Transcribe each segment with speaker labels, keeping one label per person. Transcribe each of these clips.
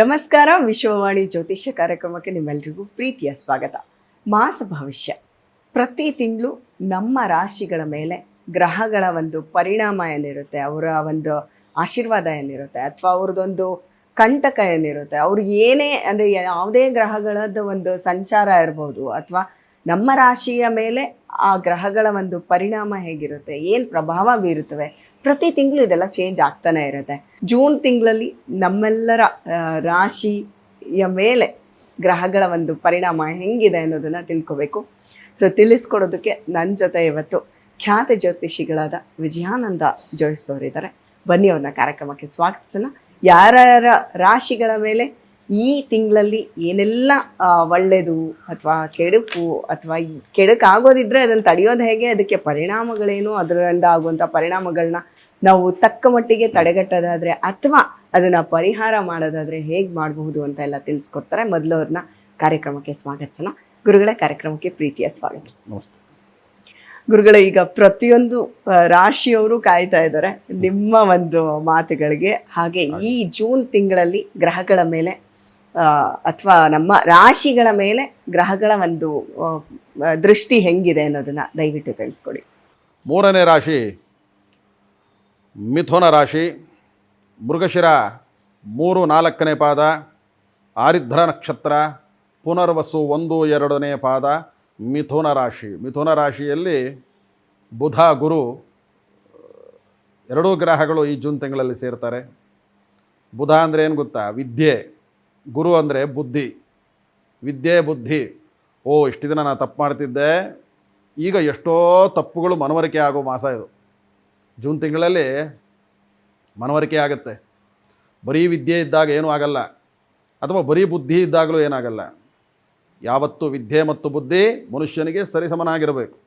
Speaker 1: ನಮಸ್ಕಾರ, ವಿಶ್ವವಾಣಿ ಜ್ಯೋತಿಷ್ಯ ಕಾರ್ಯಕ್ರಮಕ್ಕೆ ನಿಮ್ಮೆಲ್ಲರಿಗೂ ಪ್ರೀತಿಯ ಸ್ವಾಗತ. ಮಾಸ ಭವಿಷ್ಯ. ಪ್ರತಿ ತಿಂಗಳು ನಮ್ಮ ರಾಶಿಗಳ ಮೇಲೆ ಗ್ರಹಗಳ ಒಂದು ಪರಿಣಾಮ ಏನಿರುತ್ತೆ, ಅವರ ಒಂದು ಆಶೀರ್ವಾದ ಏನಿರುತ್ತೆ, ಅಥವಾ ಅವ್ರದ್ದೊಂದು ಕಂಟಕ ಏನಿರುತ್ತೆ ಅವ್ರಿಗೆ ಏನೇ, ಅಂದರೆ ಯಾವುದೇ ಗ್ರಹಗಳದ್ದು ಒಂದು ಸಂಚಾರ ಇರ್ಬೋದು, ಅಥವಾ ನಮ್ಮ ರಾಶಿಯ ಮೇಲೆ ಆ ಗ್ರಹಗಳ ಒಂದು ಪರಿಣಾಮ ಹೇಗಿರುತ್ತೆ? ಏನು ಪ್ರಭಾವ ಬೀರುತ್ತವೆ? ಪ್ರತಿ ತಿಂಗಳು ಇದೆಲ್ಲ ಚೇಂಜ್ ಆಗ್ತಾನೆ ಇರುತ್ತೆ. ಜೂನ್ ತಿಂಗಳಲ್ಲಿ ನಮ್ಮೆಲ್ಲರ ರಾಶಿಯ ಮೇಲೆ ಗ್ರಹಗಳ ಒಂದು ಪರಿಣಾಮ ಹೆಂಗಿದೆ ಅನ್ನೋದನ್ನು ತಿಳ್ಕೊಬೇಕು. ಸೊ ತಿಳಿಸ್ಕೊಡೋದಕ್ಕೆ ನನ್ನ ಜೊತೆ ಇವತ್ತು ಖ್ಯಾತ ಜ್ಯೋತಿಷಿಗಳಾದ ವಿಜಯಾನಂದ ಜೋಯಿಸೋರಿದ್ದಾರೆ ಬನ್ನಿ ಅವ್ರನ್ನ ಕಾರ್ಯಕ್ರಮಕ್ಕೆ ಸ್ವಾಗತಿಸೋಣ. ಯಾರ್ಯಾರ ರಾಶಿಗಳ ಮೇಲೆ ಈ ತಿಂಗಳಲ್ಲಿ ಏನೆಲ್ಲ ಒಳ್ಳೆಯದು ಅಥವಾ ಕೆಡುಕು ಅಥವಾ ಕೆಡುಕು ಆಗೋದಿದ್ರೆ ಅದನ್ನು ತಡೆಯೋದು ಹೇಗೆ? ಅದಕ್ಕೆ ಪರಿಣಾಮಗಳೇನು? ಅದರಿಂದ ಆಗುವಂಥ ಪರಿಣಾಮಗಳನ್ನ ನಾವು ತಕ್ಕ ಮಟ್ಟಿಗೆ ತಡೆಗಟ್ಟೋದಾದರೆ ಅಥವಾ ಅದನ್ನು ಪರಿಹಾರ ಮಾಡೋದಾದರೆ ಹೇಗೆ ಮಾಡಬಹುದು ಅಂತ ಎಲ್ಲ ತಿಳಿಸ್ಕೊಡ್ತಾರೆ. ಮೊದಲು ಅವ್ರನ್ನ ಕಾರ್ಯಕ್ರಮಕ್ಕೆ ಸ್ವಾಗತಿಸೋಣ ಗುರುಗಳ ಕಾರ್ಯಕ್ರಮಕ್ಕೆ ಪ್ರೀತಿಯ ಸ್ವಾಗತ.
Speaker 2: ನಮಸ್ತೆ.
Speaker 1: ಗುರುಗಳ ಈಗ ಪ್ರತಿಯೊಂದು ರಾಶಿಯವರು ಕಾಯ್ತಾ ಇದ್ದಾರೆ. ನಿಮ್ಮ ಒಂದು ಮಾತುಗಳಿಗೆ. ಹಾಗೆ ಈ ಜೂನ್ ತಿಂಗಳಲ್ಲಿ ಗ್ರಹಗಳ ಮೇಲೆ ಅಥವಾ ನಮ್ಮ ರಾಶಿಗಳ ಮೇಲೆ ಗ್ರಹಗಳ ಒಂದು ದೃಷ್ಟಿ ಹೆಂಗಿದೆ ಅನ್ನೋದನ್ನು ದಯವಿಟ್ಟು ತಿಳಿಸ್ಕೊಡಿ.
Speaker 2: ಮೂರನೇ ರಾಶಿ, ಮಿಥುನ ರಾಶಿ, ಮೃಗಶಿರ ಮೂರು ನಾಲ್ಕನೇ ಪಾದ, ಆರಿದ್ರ ನಕ್ಷತ್ರ, ಪುನರ್ವಸು ಒಂದು ಎರಡನೇ ಪಾದ, ಮಿಥುನ ರಾಶಿ. ಮಿಥುನ ರಾಶಿಯಲ್ಲಿ ಬುಧ, ಗುರು, ಎರಡೂ ಗ್ರಹಗಳು ಈ ಜೂನ್ ತಿಂಗಳಲ್ಲಿ ಸೇರ್ತಾರೆ. ಬುಧ ಅಂದರೆ ಏನು ಗೊತ್ತಾ? ವಿದ್ಯೆ. ಗುರು ಅಂದರೆ ಬುದ್ಧಿ. ವಿದ್ಯೆ ಬುದ್ಧಿ. ಓ, ಇಷ್ಟು ದಿನ ನಾನು ತಪ್ಪು ಮಾಡ್ತಿದ್ದೆ. ಈಗ ಎಷ್ಟೋ ತಪ್ಪುಗಳು ಮನವರಿಕೆ ಆಗೋ ಮಾಸ ಇದು. ಜೂನ್ ತಿಂಗಳಲ್ಲಿ ಮನವರಿಕೆ ಆಗುತ್ತೆ. ಬರೀ ವಿದ್ಯೆ ಇದ್ದಾಗ ಏನೂ ಆಗಲ್ಲ. ಅಥವಾ ಬರೀ ಬುದ್ಧಿ ಇದ್ದಾಗಲೂ ಏನಾಗಲ್ಲ. ಯಾವತ್ತು ವಿದ್ಯೆ ಮತ್ತು ಬುದ್ಧಿ ಮನುಷ್ಯನಿಗೆ ಸರಿಸಮನಾಗಿರಬೇಕು.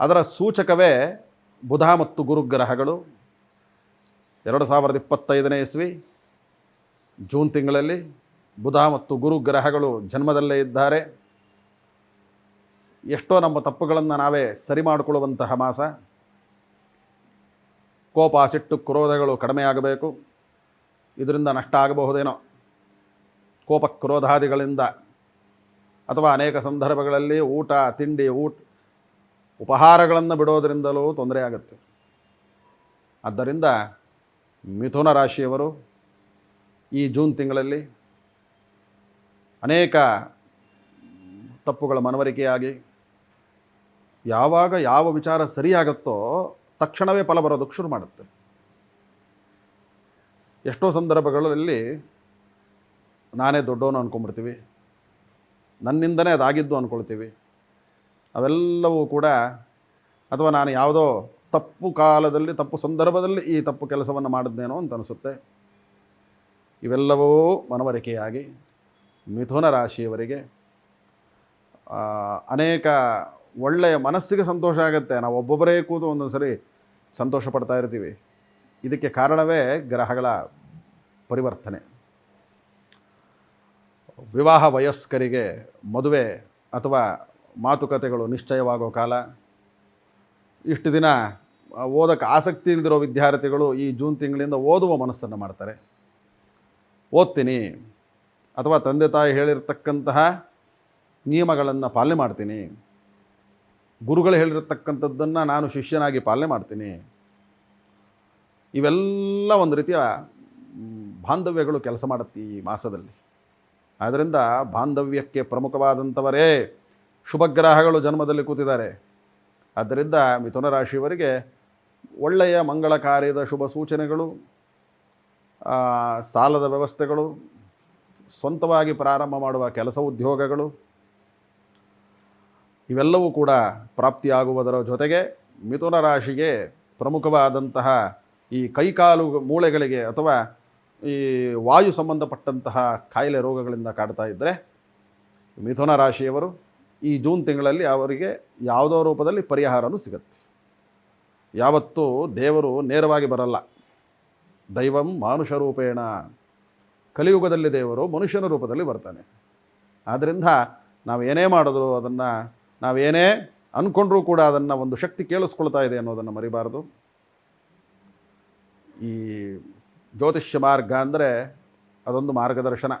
Speaker 2: ಅದರ ಸೂಚಕವೇ ಬುಧ ಮತ್ತು ಗುರುಗ್ರಹಗಳು. ಎರಡು ಸಾವಿರದ ಇಪ್ಪತ್ತೈದನೇ ಇಸ್ವಿ. ಜೂನ್ ತಿಂಗಳಲ್ಲಿ ಬುಧ ಮತ್ತು ಗುರು ಗ್ರಹಗಳು ಜನ್ಮದಲ್ಲೇ ಇದ್ದಾರೆ. ಎಷ್ಟೋ ನಮ್ಮ ತಪ್ಪುಗಳನ್ನು ನಾವೇ ಸರಿ ಮಾಡಿಕೊಳ್ಳುವಂತಹ ಮಾಸ. ಕೋಪ, ಸಿಟ್ಟು, ಕ್ರೋಧಗಳು ಕಡಿಮೆಯಾಗಬೇಕು ಇದರಿಂದ ನಷ್ಟ ಆಗಬಹುದೇನೋ. ಕೋಪ, ಕ್ರೋಧಾದಿಗಳಿಂದ ಅಥವಾ ಅನೇಕ ಸಂದರ್ಭಗಳಲ್ಲಿ ಊಟ, ತಿಂಡಿ, ಊಟ, ಉಪಹಾರಗಳನ್ನು ಬಿಡೋದರಿಂದಲೂ ತೊಂದರೆ ಆಗುತ್ತೆ. ಆದ್ದರಿಂದ ಮಿಥುನ ರಾಶಿಯವರು ಈ ಜೂನ್ ತಿಂಗಳಲ್ಲಿ ಅನೇಕ ತಪ್ಪುಗಳ ಮನವರಿಕೆಯಾಗಿ ಯಾವಾಗ ಯಾವ ವಿಚಾರ ಸರಿಯಾಗುತ್ತೋ ತಕ್ಷಣವೇ ಫಲ ಬರೋದಕ್ಕೆ ಶುರು ಮಾಡುತ್ತೆ. ಎಷ್ಟೋ ಸಂದರ್ಭಗಳಲ್ಲಿ ನಾನೇ ದೊಡ್ಡವನು ಅಂದ್ಕೊಂಬಿಡ್ತೀವಿ ನನ್ನಿಂದನೇ ಅದಾಗಿದ್ದು ಅಂದ್ಕೊಳ್ತೀವಿ ಅವೆಲ್ಲವೂ ಕೂಡ ಅಥವಾ ನಾನು ಯಾವುದೋ ತಪ್ಪು ಕಾಲದಲ್ಲಿ, ತಪ್ಪು ಸಂದರ್ಭದಲ್ಲಿ ಈ ತಪ್ಪು ಕೆಲಸವನ್ನು ಮಾಡಿದ್ನೇನೋ ಅಂತ ಅನಿಸುತ್ತೆ. ಇವೆಲ್ಲವೂ ಮನವರಿಕೆಯಾಗಿ ಮಿಥುನ ರಾಶಿಯವರಿಗೆ ಅನೇಕ ಒಳ್ಳೆಯ ಮನಸ್ಸಿಗೆ ಸಂತೋಷ ಆಗುತ್ತೆ. ನಾವು ಒಬ್ಬೊಬ್ಬರೇ ಕೂತು ಒಂದೊಂದು ಸರಿ ಸಂತೋಷ ಪಡ್ತಾ ಇರ್ತೀವಿ. ಇದಕ್ಕೆ ಕಾರಣವೇ ಗ್ರಹಗಳ ಪರಿವರ್ತನೆ. ವಿವಾಹ ವಯಸ್ಕರಿಗೆ ಮದುವೆ ಅಥವಾ ಮಾತುಕತೆಗಳು ನಿಶ್ಚಯವಾಗೋ ಕಾಲ. ಇಷ್ಟು ದಿನ ಓದಕ್ಕೆ ಆಸಕ್ತಿ ಇಲ್ದಿರೋ ವಿದ್ಯಾರ್ಥಿಗಳು ಈ ಜೂನ್ ತಿಂಗಳಿಂದ ಓದುವ ಮನಸ್ಸನ್ನು ಮಾಡ್ತಾರೆ. ಓದ್ತೀನಿ ಅಥವಾ ತಂದೆ ತಾಯಿ ಹೇಳಿರ್ತಕ್ಕಂತಹ ನಿಯಮಗಳನ್ನು ಪಾಲನೆ ಮಾಡ್ತೀನಿ. ಗುರುಗಳು ಹೇಳಿರ್ತಕ್ಕಂಥದ್ದನ್ನು ನಾನು ಶಿಷ್ಯನಾಗಿ ಪಾಲನೆ ಮಾಡ್ತೀನಿ. ಇವೆಲ್ಲ ಒಂದು ರೀತಿಯ ಬಾಂಧವ್ಯಗಳು ಕೆಲಸ ಮಾಡುತ್ತೆ ಈ ಮಾಸದಲ್ಲಿ. ಆದ್ದರಿಂದ ಬಾಂಧವ್ಯಕ್ಕೆ ಪ್ರಮುಖವಾದಂಥವರೇ ಶುಭಗ್ರಹಗಳು ಜನ್ಮದಲ್ಲಿ ಕೂತಿದ್ದಾರೆ. ಆದ್ದರಿಂದ ಮಿಥುನ ರಾಶಿಯವರಿಗೆ ಒಳ್ಳೆಯ ಮಂಗಳ ಕಾರ್ಯದ ಶುಭ ಸೂಚನೆಗಳು ಸಾಲದ ವ್ಯವಸ್ಥೆಗಳು, ಸ್ವಂತವಾಗಿ ಪ್ರಾರಂಭ ಮಾಡುವ ಕೆಲಸ ಉದ್ಯೋಗಗಳು, ಇವೆಲ್ಲವೂ ಕೂಡ ಪ್ರಾಪ್ತಿಯಾಗುವುದರ ಜೊತೆಗೆ ಮಿಥುನ ರಾಶಿಗೆ ಪ್ರಮುಖವಾದಂತಹ ಈ ಕೈಕಾಲು ಮೂಳೆಗಳಿಗೆ ಅಥವಾ ಈ ವಾಯು ಸಂಬಂಧಪಟ್ಟಂತಹ ಕಾಯಿಲೆ ರೋಗಗಳಿಂದ ಕಾಡ್ತಾ ಇದ್ದರೆ ಮಿಥುನ ರಾಶಿಯವರು ಈ ಜೂನ್ ತಿಂಗಳಲ್ಲಿ ಅವರಿಗೆ ಯಾವುದೋ ರೂಪದಲ್ಲಿ ಪರಿಹಾರವೂ ಸಿಗುತ್ತೆ. ಯಾವತ್ತೂ ದೇವರು ನೇರವಾಗಿ ಬರಲ್ಲ. ದೈವಂ ಮಾನುಷ ರೂಪೇಣ ಕಲಿಯುಗದಲ್ಲಿ ದೇವರು ಮನುಷ್ಯನ ರೂಪದಲ್ಲಿ ಬರ್ತಾನೆ. ಆದ್ದರಿಂದ ನಾವು ಏನೇ ಮಾಡಿದ್ರು ಅದನ್ನು ನಾವೇನೇ ಅಂದ್ಕೊಂಡ್ರೂ ಕೂಡ ಅದನ್ನು ಒಂದು ಶಕ್ತಿ ಕೇಳಿಸ್ಕೊಳ್ತಾ ಇದೆ ಅನ್ನೋದನ್ನು ಮರಿಬಾರ್ದು. ಈ ಜ್ಯೋತಿಷ್ಯ ಮಾರ್ಗ ಅಂದರೆ ಅದೊಂದು ಮಾರ್ಗದರ್ಶನ.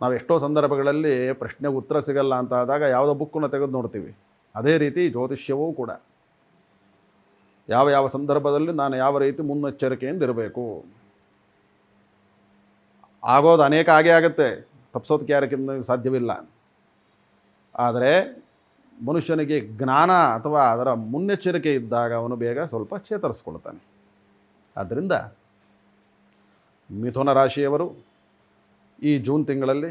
Speaker 2: ನಾವು ಎಷ್ಟೋ ಸಂದರ್ಭಗಳಲ್ಲಿ ಪ್ರಶ್ನೆಗೆ ಉತ್ತರ ಸಿಗಲ್ಲ ಅಂತ ಆದಾಗ ಯಾವುದೋ ಬುಕ್ಕನ್ನು ತೆಗೆದು ನೋಡ್ತೀವಿ. ಅದೇ ರೀತಿ ಜ್ಯೋತಿಷ್ಯವೂ ಕೂಡ. ಯಾವ ಯಾವ ಸಂದರ್ಭದಲ್ಲಿ ನಾನು ಯಾವ ರೀತಿ ಮುನ್ನೆಚ್ಚರಿಕೆಯಿಂದ ಇರಬೇಕು ಆಗೋದು ಅನೇಕ ಆಗೇ ಆಗುತ್ತೆ. ತಪ್ಪಿಸೋದಕ್ಕೆ ಯಾರಕ್ಕಿಂತ ಸಾಧ್ಯವಿಲ್ಲ. ಆದರೆ ಮನುಷ್ಯನಿಗೆ ಜ್ಞಾನ ಅಥವಾ ಅದರ ಮುನ್ನೆಚ್ಚರಿಕೆ ಇದ್ದಾಗ ಅವನು ಬೇಗ ಸ್ವಲ್ಪ ಚೇತರಿಸ್ಕೊಳ್ತಾನೆ. ಆದ್ದರಿಂದ ಮಿಥುನ ರಾಶಿಯವರು ಈ ಜೂನ್ ತಿಂಗಳಲ್ಲಿ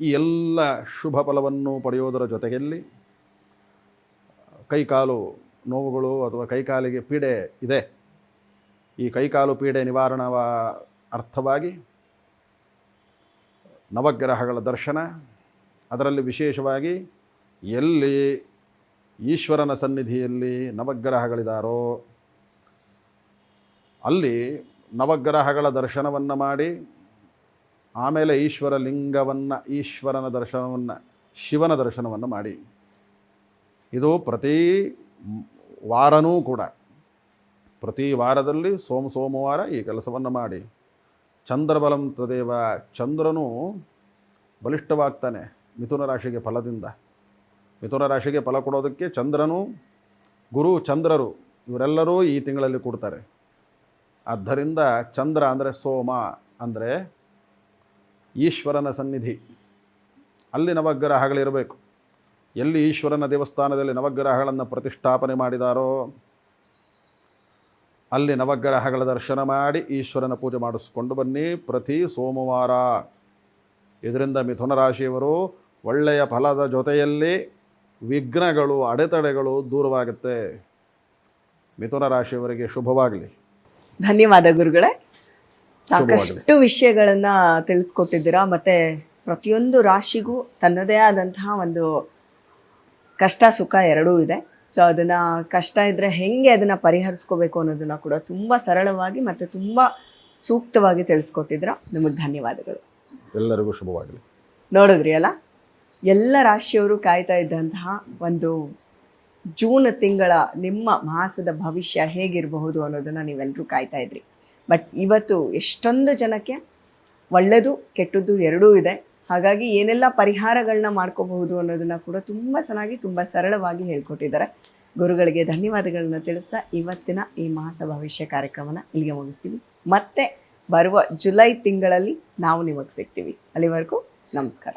Speaker 2: ಈ ಎಲ್ಲ ಶುಭ ಫಲವನ್ನು ಪಡೆಯೋದರ ಜೊತೆಯಲ್ಲಿ ಕೈಕಾಲು ನೋವುಗಳು ಅಥವಾ ಕೈಕಾಲಿಗೆ ಪೀಡೆ ಇದೆ, ಈ ಕೈಕಾಲು ಪೀಡೆ ನಿವಾರಣವ ಅರ್ಥವಾಗಿ ನವಗ್ರಹಗಳ ದರ್ಶನ. ಅದರಲ್ಲಿ ವಿಶೇಷವಾಗಿ ಎಲ್ಲಿ ಈಶ್ವರನ ಸನ್ನಿಧಿಯಲ್ಲಿ ನವಗ್ರಹಗಳಿದಾರೋ, ಅಲ್ಲಿ ನವಗ್ರಹಗಳ ದರ್ಶನವನ್ನು ಮಾಡಿ, ಆಮೇಲೆ ಈಶ್ವರ ಲಿಂಗವನ್ನು, ಈಶ್ವರನ ದರ್ಶನವನ್ನು, ಶಿವನ ದರ್ಶನವನ್ನು ಮಾಡಿ. ಇದು ಪ್ರತಿ ವಾರನೂ ಕೂಡ. ಪ್ರತಿ ವಾರದಲ್ಲಿ ಸೋಮ ಸೋಮವಾರ ಈ ಕೆಲಸವನ್ನು ಮಾಡಿ. ಚಂದ್ರಬಲಂ ತದೇವ, ಚಂದ್ರನು ಬಲಿಷ್ಠವಾಗ್ತಾನೆ ಮಿಥುನ ರಾಶಿಗೆ ಫಲದಿಂದ. ಮಿಥುನ ರಾಶಿಗೆ ಫಲ ಕೊಡೋದಕ್ಕೆ ಚಂದ್ರನು, ಗುರು ಚಂದ್ರರು ಇವರೆಲ್ಲರೂ ಈ ತಿಂಗಳಲ್ಲಿ ಕೊಡ್ತಾರೆ. ಆದ್ದರಿಂದ ಚಂದ್ರ ಅಂದರೆ ಸೋಮ ಅಂದರೆ ಈಶ್ವರನ ಸನ್ನಿಧಿ. ಅಲ್ಲಿ ನವಗ್ರಹಗಳಿರಬೇಕು. ಎಲ್ಲಿ ಈಶ್ವರನ ದೇವಸ್ಥಾನದಲ್ಲಿ ನವಗ್ರಹಗಳನ್ನು ಪ್ರತಿಷ್ಠಾಪನೆ ಮಾಡಿದಾರೋ ಅಲ್ಲಿ ನವಗ್ರಹಗಳ ದರ್ಶನ ಮಾಡಿ ಈಶ್ವರನ ಪೂಜೆ ಮಾಡಿಸ್ಕೊಂಡು ಬನ್ನಿ. ಪ್ರತಿ ಸೋಮವಾರ ಇದರಿಂದ ಮಿಥುನ ರಾಶಿಯವರು ಒಳ್ಳೆಯ ಫಲದ ಜೊತೆಯಲ್ಲಿ ವಿಘ್ನಗಳು ಅಡೆತಡೆಗಳು ದೂರವಾಗುತ್ತೆ. ಮಿಥುನ ರಾಶಿಯವರಿಗೆ ಶುಭವಾಗಲಿ.
Speaker 1: ಧನ್ಯವಾದ ಗುರುಗಳೇ. ಸಾಕಷ್ಟು ವಿಷಯಗಳನ್ನು ತಿಳಿಸ್ಕೊಟ್ಟಿದ್ದೀರಾ. ಮತ್ತೆ ಪ್ರತಿಯೊಂದು ರಾಶಿಗೂ ತನ್ನದೇ ಆದಂತಹ ಒಂದು ಕಷ್ಟ ಸುಖ ಎರಡೂ ಇದೆ. ಸೊ ಅದನ್ನು ಕಷ್ಟ ಇದ್ದರೆ ಹೆಂಗೆ ಅದನ್ನು ಪರಿಹರಿಸ್ಕೋಬೇಕು ಅನ್ನೋದನ್ನು ಕೂಡ ತುಂಬ ಸರಳವಾಗಿ ಮತ್ತು ತುಂಬ ಸೂಕ್ತವಾಗಿ ತಿಳಿಸ್ಕೊಟ್ಟಿದ್ರ. ನಿಮಗೆ ಧನ್ಯವಾದಗಳು.
Speaker 2: ಎಲ್ಲರಿಗೂ ಶುಭವಾಗಲಿ.
Speaker 1: ನೋಡಿದ್ರಿ ಅಲ್ಲ? ಎಲ್ಲ ರಾಶಿಯವರು ಕಾಯ್ತಾ ಇದ್ದಂತಹ ಒಂದು ಜೂನ್ ತಿಂಗಳ ನಿಮ್ಮ ಮಾಸದ ಭವಿಷ್ಯ ಹೇಗಿರಬಹುದು ಅನ್ನೋದನ್ನು ನೀವೆಲ್ಲರೂ ಕಾಯ್ತಾ ಇದ್ರಿ. ಬಟ್ ಇವತ್ತು ಎಷ್ಟೊಂದು ಜನಕ್ಕೆ ಒಳ್ಳೆಯದು ಕೆಟ್ಟದ್ದು ಎರಡೂ ಇದೆ. ಹಾಗಾಗಿ ಏನೆಲ್ಲ ಪರಿಹಾರಗಳನ್ನ ಮಾಡ್ಕೋಬಹುದು ಅನ್ನೋದನ್ನ ಕೂಡ ತುಂಬ ಚೆನ್ನಾಗಿ, ತುಂಬ ಸರಳವಾಗಿ ಹೇಳ್ಕೊಟ್ಟಿದ್ದಾರೆ. ಗುರುಗಳಿಗೆ ಧನ್ಯವಾದಗಳನ್ನ ತಿಳಿಸ್ತಾ ಇವತ್ತಿನ ಈ ಮಾಸ ಭವಿಷ್ಯ ಕಾರ್ಯಕ್ರಮನ ಇಲ್ಲಿಗೆ ಮುಗಿಸ್ತೀವಿ. ಮತ್ತೆ ಬರುವ ಜುಲೈ ತಿಂಗಳಲ್ಲಿ ನಾವು ನಿಮಗೆ ಸಿಗ್ತೀವಿ. ಅಲ್ಲಿವರೆಗೂ ನಮಸ್ಕಾರ.